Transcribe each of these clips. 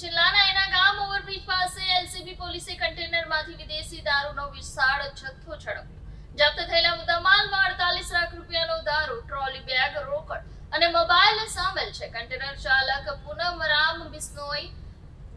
જિલ્લાના એના ગામ ઓવરબ્રિજ પાસે એલસીબી પોલીસે કન્ટેનરમાંથી વિદેશી દારૂનો વિશાળ જથ્થો ઝડપ્યો. જપ્ત થયેલા મુદ્દામાલમાં અડતાલીસ લાખ રૂપિયાનો દારૂ, ટ્રોલી બેગ, રોકડ અને મોબાઈલ સામેલ છે. કન્ટેનર ચાલક પૂનમ રામ બિસ્નોઈ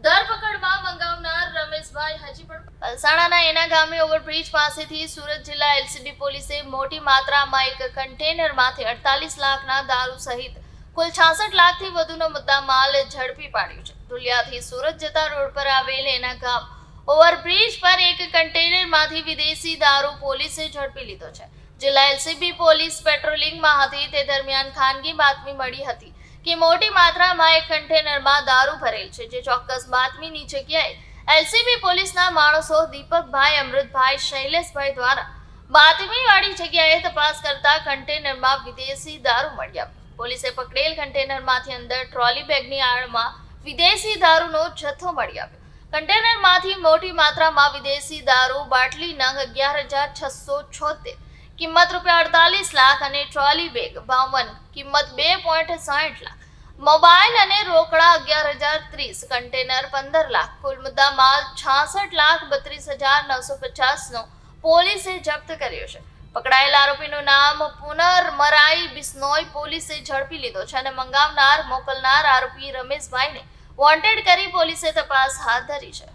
ધરપકડમાં મંગાવનાર રમેશભાઈ હજી પણ એના ગામે ઓવરબ્રિજ પાસેથી સુરત જિલ્લા એલસીબી પોલીસે મોટી માત્રામાં એક કન્ટેનરમાંથી અડતાલીસ લાખના દારૂ સહિત કુલ છાસઠ લાખથી વધુનો મુદ્દા માલ ઝડપી પાડ્યો છે. ધુલિયાથી સુરત જતા રોડ પર આવેલ એના ગામ ઓવરબ્રિજ પર એક કન્ટેનરમાંથી વિદેશી દારૂ પોલીસે ઝડપી લીધો છે. જિલ્લા એલસીબી પોલીસ પેટ્રોલિંગમાં હતી. તે દરમિયાન ખાનગી બાતમી મળી હતી કે મોટી માત્રામાં એક કન્ટેનરમાં દારૂ ભરેલ છે, જે ચોક્કસ બાતમીની જગ્યાએ એલસીબી પોલીસના માણસો દીપકભાઈ, અમૃતભાઈ, શૈલેષભાઈ દ્વારા બાતમીવાળી જગ્યાએ તપાસ કરતા કન્ટેનરમાં વિદેશી દારૂ મળ્યા. પોલીસે પકડેલ કન્ટેનરમાંથી અંદર ટ્રોલી બેગની આડમાં વિદેશી દારૂનો જથ્થો મળી આવ્યો. કન્ટેનરમાંથી મોટી માત્રામાં વિદેશી દારૂ, બાટલી નંગ અગિયાર હજાર છસો છોતેર, કિંમત રૂપિયા અડતાલીસ લાખ અને ટ્રોલી બેગ બાવન, કિંમત બે પોઈન્ટ સાઠ લાખ. મોબાઈલ અને રોકડા અગિયાર હજાર ત્રીસ, કન્ટેનર પંદર લાખ. કુલ મુદ્દા માલ છાસઠ લાખ બત્રીસ હજાર નવસો પચાસનો પોલીસે જપ્ત કર્યો છે. પકડાયેલ આરોપીનું નામ પુનરમરાઈ બિસ્નોઈ પોલીસે ઝડપી લીધો છે અને મંગાવનાર, મોકલનાર આરોપી રમેશભાઈને વોન્ટેડ કરી પોલીસે તપાસ હાથ ધરી છે.